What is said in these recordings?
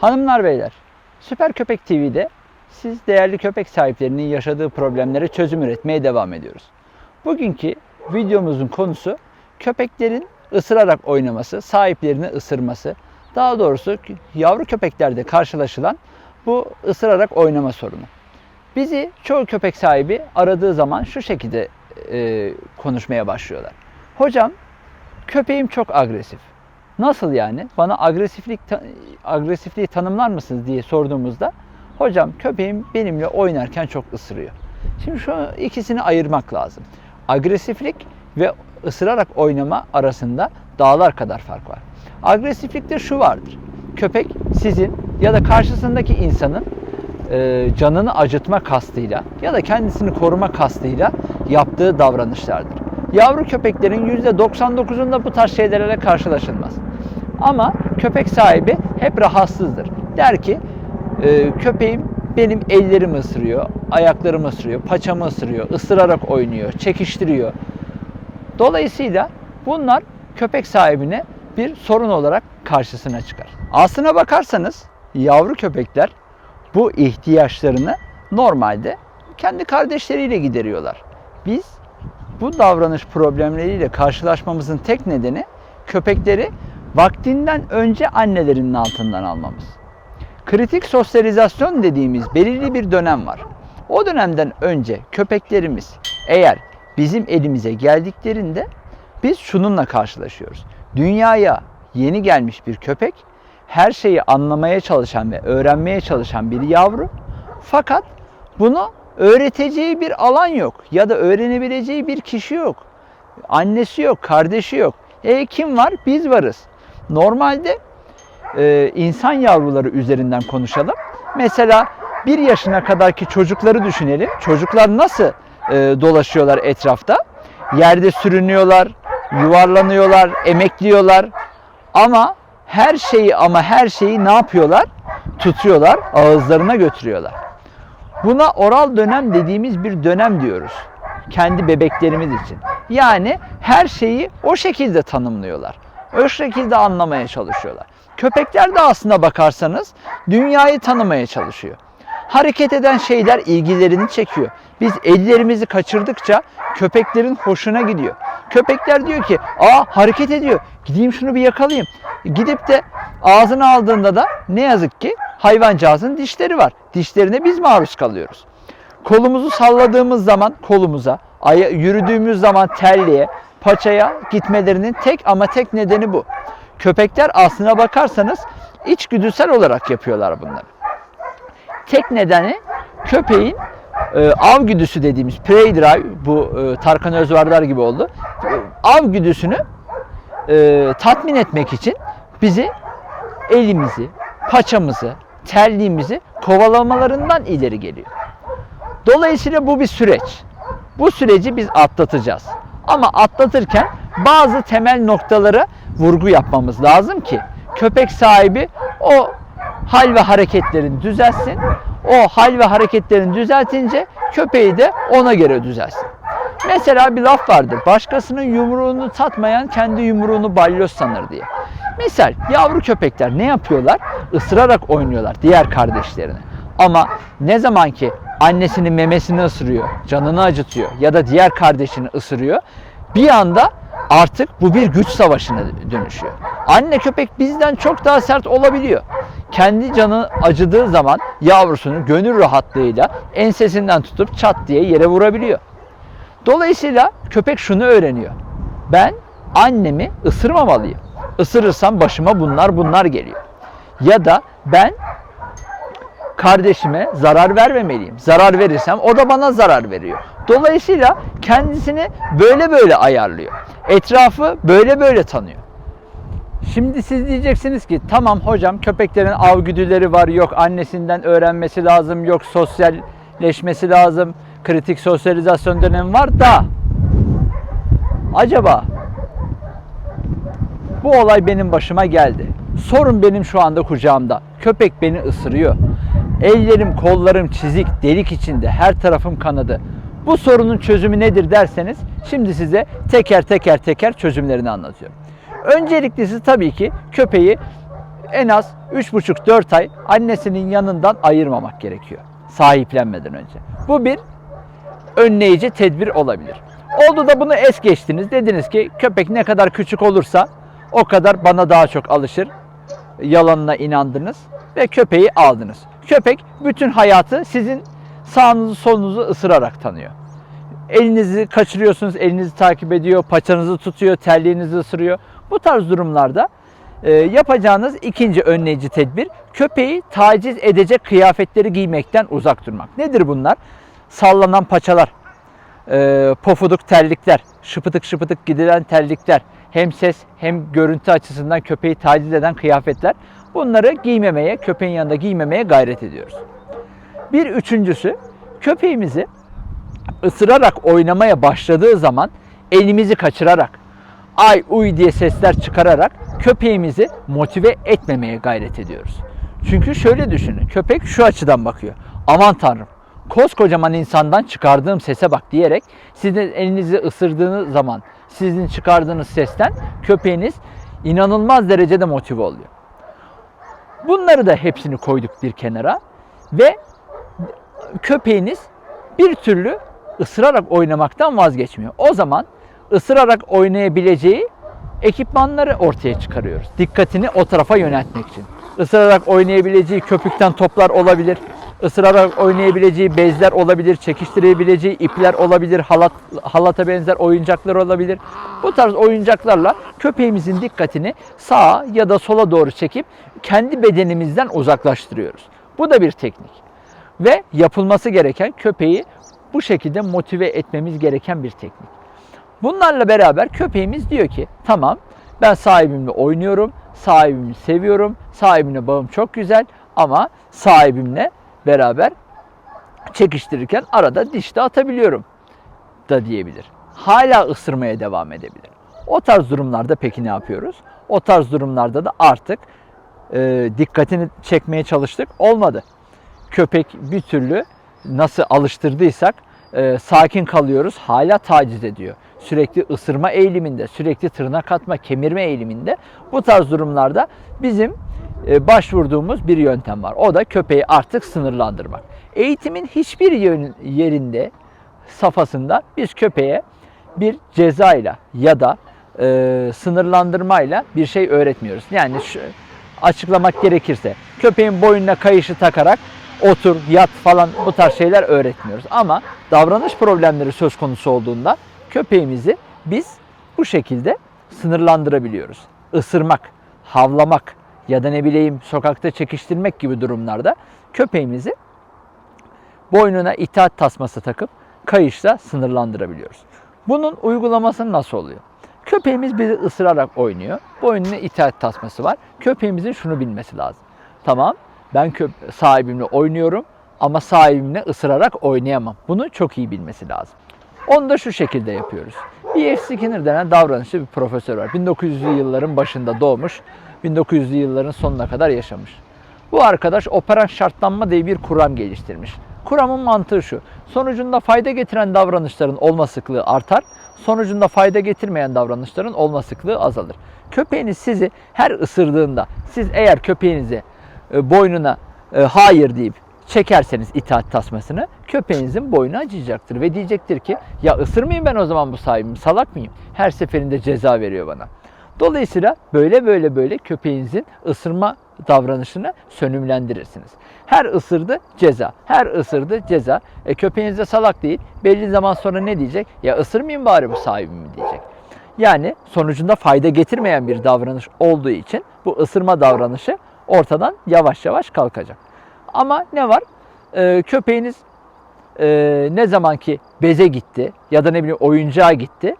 Hanımlar beyler, Süper Köpek TV'de siz değerli köpek sahiplerinin yaşadığı problemlere çözüm üretmeye devam ediyoruz. Bugünkü videomuzun konusu köpeklerin ısırarak oynaması, sahiplerini ısırması. Daha doğrusu yavru köpeklerde karşılaşılan bu ısırarak oynama sorunu. Bizi çoğu köpek sahibi aradığı zaman şu şekilde e, konuşmaya başlıyorlar. Hocam köpeğim çok agresif. Nasıl yani? Bana agresiflik agresifliği tanımlar mısınız diye sorduğumuzda hocam köpeğim benimle oynarken çok ısırıyor. Şimdi şu ikisini ayırmak lazım. Agresiflik ve ısırarak oynama arasında dağlar kadar fark var. Agresiflikte şu vardır. Köpek sizin ya da karşısındaki insanın e, canını acıtma kastıyla ya da kendisini koruma kastıyla yaptığı davranışlardır. Yavru köpeklerin %99'unda bu tarz şeylerle karşılaşılmaz. Ama köpek sahibi hep rahatsızdır. Der ki e, köpeğim benim ellerimi ısırıyor, ayaklarımı ısırıyor, paçamı ısırıyor, ısırarak oynuyor, çekiştiriyor. Dolayısıyla bunlar köpek sahibine bir sorun olarak karşısına çıkar. Aslına bakarsanız yavru köpekler bu ihtiyaçlarını normalde kendi kardeşleriyle gideriyorlar. Biz bu davranış problemleriyle karşılaşmamızın tek nedeni köpekleri vaktinden önce annelerinin altından almamız. Kritik sosyalizasyon dediğimiz belirli bir dönem var. O dönemden önce köpeklerimiz eğer bizim elimize geldiklerinde biz şununla karşılaşıyoruz. Dünyaya yeni gelmiş bir köpek her şeyi anlamaya çalışan ve öğrenmeye çalışan bir yavru fakat bunu öğreteceği bir alan yok ya da öğrenebileceği bir kişi yok. Annesi yok, kardeşi yok. E kim var? Biz varız. Normalde e, insan yavruları üzerinden konuşalım. Mesela bir yaşına kadarki çocukları düşünelim. Çocuklar nasıl e, dolaşıyorlar etrafta? Yerde sürünüyorlar, yuvarlanıyorlar, emekliyorlar. Ama her şeyi ama her şeyi ne yapıyorlar? Tutuyorlar, ağızlarına götürüyorlar. Buna oral dönem dediğimiz bir dönem diyoruz. Kendi bebeklerimiz için. Yani her şeyi o şekilde tanımlıyorlar. O şekilde anlamaya çalışıyorlar. Köpekler de aslına bakarsanız dünyayı tanımaya çalışıyor. Hareket eden şeyler ilgilerini çekiyor. Biz ellerimizi kaçırdıkça köpeklerin hoşuna gidiyor. Köpekler diyor ki, "Aa hareket ediyor. Gideyim şunu bir yakalayayım." Gidip de ağzına aldığında da ne yazık ki hayvancağızın dişleri var. Dişlerine biz maruz kalıyoruz. Kolumuzu salladığımız zaman kolumuza, yürüdüğümüz zaman terliğe, paçaya gitmelerinin tek ama tek nedeni bu. Köpekler aslına bakarsanız içgüdüsel olarak yapıyorlar bunları. Tek nedeni köpeğin e, av güdüsü dediğimiz prey drive bu e, Tarkan Özvardar gibi oldu. E, av güdüsünü e, tatmin etmek için bizi elimizi, paçamızı, terliğimizi kovalamalarından ileri geliyor. Dolayısıyla bu bir süreç. Bu süreci biz atlatacağız. Ama atlatırken bazı temel noktalara vurgu yapmamız lazım ki köpek sahibi o hal ve hareketlerini düzelsin. O hal ve hareketlerini düzeltince köpeği de ona göre düzelsin. Mesela bir laf vardır. Başkasının yumruğunu tatmayan kendi yumruğunu balyoz sanır diye. Misal yavru köpekler ne yapıyorlar? Isırarak oynuyorlar diğer kardeşlerini. Ama ne zaman ki annesinin memesini ısırıyor, canını acıtıyor ya da diğer kardeşini ısırıyor, bir anda artık bu bir güç savaşına dönüşüyor. Anne köpek bizden çok daha sert olabiliyor. Kendi canı acıdığı zaman yavrusunu gönül rahatlığıyla ensesinden tutup çat diye yere vurabiliyor. Dolayısıyla köpek şunu öğreniyor. Ben annemi ısırmamalıyım. Isırırsam başıma bunlar bunlar geliyor. Ya da ben kardeşime zarar vermemeliyim. Zarar verirsem o da bana zarar veriyor. Dolayısıyla kendisini böyle böyle ayarlıyor. Etrafı böyle böyle tanıyor. Şimdi siz diyeceksiniz ki tamam hocam köpeklerin av güdüleri var yok annesinden öğrenmesi lazım yok sosyalleşmesi lazım kritik sosyalizasyon dönemi var da acaba bu olay benim başıma geldi. Sorun benim şu anda kucağımda. Köpek beni ısırıyor. Ellerim, kollarım çizik, delik içinde, her tarafım kanadı. Bu sorunun çözümü nedir derseniz şimdi size teker teker teker çözümlerini anlatıyorum. Önceliklisi tabii ki köpeği en az 3,5-4 ay annesinin yanından ayırmamak gerekiyor. Sahiplenmeden önce. Bu bir önleyici tedbir olabilir. Oldu da bunu es geçtiniz. Dediniz ki köpek ne kadar küçük olursa o kadar bana daha çok alışır. Yalanına inandınız ve köpeği aldınız. Köpek bütün hayatı sizin sağınızı solunuzu ısırarak tanıyor. Elinizi kaçırıyorsunuz, elinizi takip ediyor, paçanızı tutuyor, terliğinizi ısırıyor. Bu tarz durumlarda e, yapacağınız ikinci önleyici tedbir köpeği taciz edecek kıyafetleri giymekten uzak durmak. Nedir bunlar? Sallanan paçalar, e, pofuduk terlikler, şıpıtık şıpıtık gidilen terlikler, hem ses hem görüntü açısından köpeği taciz eden kıyafetler. Bunları giymemeye, köpeğin yanında giymemeye gayret ediyoruz. Bir üçüncüsü köpeğimizi ısırarak oynamaya başladığı zaman elimizi kaçırarak, ay uy diye sesler çıkararak köpeğimizi motive etmemeye gayret ediyoruz. Çünkü şöyle düşünün, köpek şu açıdan bakıyor. Aman tanrım, koskocaman insandan çıkardığım sese bak diyerek sizin elinizi ısırdığınız zaman sizin çıkardığınız sesten köpeğiniz inanılmaz derecede motive oluyor. Bunları da hepsini koyduk bir kenara ve köpeğiniz bir türlü ısırarak oynamaktan vazgeçmiyor. O zaman ısırarak oynayabileceği ekipmanları ortaya çıkarıyoruz. Dikkatini o tarafa yöneltmek için. Isırarak oynayabileceği köpükten toplar olabilir. Isırarak oynayabileceği bezler olabilir, çekiştirebileceği ipler olabilir, halat, halata benzer oyuncaklar olabilir. Bu tarz oyuncaklarla köpeğimizin dikkatini sağa ya da sola doğru çekip kendi bedenimizden uzaklaştırıyoruz. Bu da bir teknik. Ve yapılması gereken köpeği bu şekilde motive etmemiz gereken bir teknik. Bunlarla beraber köpeğimiz diyor ki tamam ben sahibimle oynuyorum, sahibimi seviyorum, sahibimle bağım çok güzel ama sahibimle beraber çekiştirirken arada diş de atabiliyorum da diyebilir. Hala ısırmaya devam edebilir. O tarz durumlarda peki ne yapıyoruz? O tarz durumlarda da artık e, dikkatini çekmeye çalıştık. Olmadı. Köpek bir türlü nasıl alıştırdıysak e, sakin kalıyoruz. Hala taciz ediyor. Sürekli ısırma eğiliminde, sürekli tırnak atma, kemirme eğiliminde. Bu tarz durumlarda bizim e, başvurduğumuz bir yöntem var. O da köpeği artık sınırlandırmak. Eğitimin hiçbir yerinde, safhasında biz köpeğe bir cezayla ya da e, sınırlandırmayla bir şey öğretmiyoruz. Yani şu, açıklamak gerekirse köpeğin boynuna kayışı takarak otur, yat falan bu tarz şeyler öğretmiyoruz. Ama davranış problemleri söz konusu olduğunda köpeğimizi biz bu şekilde sınırlandırabiliyoruz. Isırmak, havlamak ya da ne bileyim sokakta çekiştirmek gibi durumlarda köpeğimizi boynuna itaat tasması takıp kayışla sınırlandırabiliyoruz. Bunun uygulaması nasıl oluyor? Köpeğimiz bizi ısırarak oynuyor. Boynuna itaat tasması var. Köpeğimizin şunu bilmesi lazım. Tamam ben sahibimle oynuyorum ama sahibimle ısırarak oynayamam. Bunu çok iyi bilmesi lazım. Onu da şu şekilde yapıyoruz. B.F. Skinner denen davranışçı bir profesör var. 1900'lü yılların başında doğmuş, 1900'lü yılların sonuna kadar yaşamış. Bu arkadaş operant şartlanma diye bir kuram geliştirmiş. Kuramın mantığı şu. Sonucunda fayda getiren davranışların olma sıklığı artar. Sonucunda fayda getirmeyen davranışların olma sıklığı azalır. Köpeğiniz sizi her ısırdığında siz eğer köpeğinizi e, boynuna e, hayır deyip çekerseniz itaat tasmasını köpeğinizin boynu acıyacaktır ve diyecektir ki ya ısırmayayım ben o zaman bu sahibim salak mıyım? Her seferinde ceza veriyor bana. Dolayısıyla böyle böyle böyle köpeğinizin ısırma davranışını sönümlendirirsiniz. Her ısırdı ceza, her ısırdı ceza. E köpeğiniz de salak değil. Belli zaman sonra ne diyecek? Ya ısırmayayım bari bu sahibimi diyecek. Yani sonucunda fayda getirmeyen bir davranış olduğu için bu ısırma davranışı ortadan yavaş yavaş kalkacak. Ama ne var? Ee, köpeğiniz e, ne zaman ki beze gitti ya da ne bileyim oyuncağa gitti.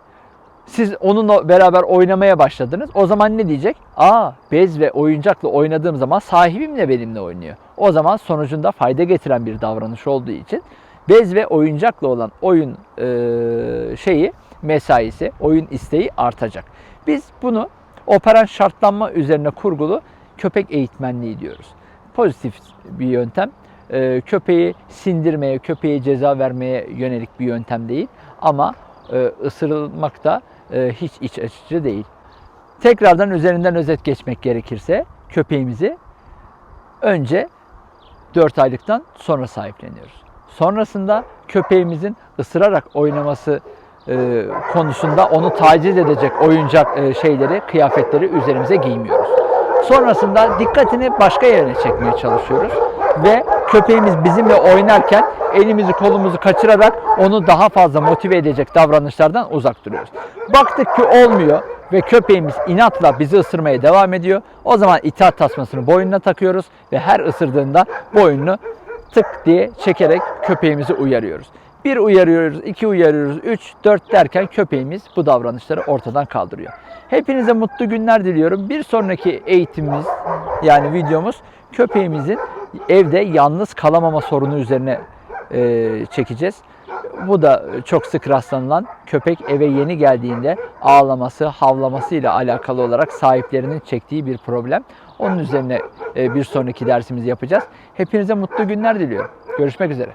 Siz onunla beraber oynamaya başladınız. O zaman ne diyecek? Aa bez ve oyuncakla oynadığım zaman sahibim de benimle oynuyor. O zaman sonucunda fayda getiren bir davranış olduğu için bez ve oyuncakla olan oyun e, şeyi mesaisi, oyun isteği artacak. Biz bunu operant şartlanma üzerine kurgulu köpek eğitmenliği diyoruz. Pozitif bir yöntem. Ee, köpeği sindirmeye, köpeğe ceza vermeye yönelik bir yöntem değil. Ama e, ısırılmak da e, hiç iç açıcı değil. Tekrardan üzerinden özet geçmek gerekirse köpeğimizi önce 4 aylıktan sonra sahipleniyoruz. Sonrasında köpeğimizin ısırarak oynaması e, konusunda onu taciz edecek oyuncak e, şeyleri, kıyafetleri üzerimize giymiyoruz. Sonrasında dikkatini başka yerine çekmeye çalışıyoruz ve köpeğimiz bizimle oynarken elimizi kolumuzu kaçırarak onu daha fazla motive edecek davranışlardan uzak duruyoruz. Baktık ki olmuyor ve köpeğimiz inatla bizi ısırmaya devam ediyor. O zaman itaat tasmasını boynuna takıyoruz ve her ısırdığında boynunu tık diye çekerek köpeğimizi uyarıyoruz. Bir uyarıyoruz, iki uyarıyoruz, üç, dört derken köpeğimiz bu davranışları ortadan kaldırıyor. Hepinize mutlu günler diliyorum. Bir sonraki eğitimimiz yani videomuz köpeğimizin evde yalnız kalamama sorunu üzerine e, çekeceğiz. Bu da çok sık rastlanılan köpek eve yeni geldiğinde ağlaması, havlaması ile alakalı olarak sahiplerinin çektiği bir problem. Onun üzerine e, bir sonraki dersimizi yapacağız. Hepinize mutlu günler diliyorum. Görüşmek üzere.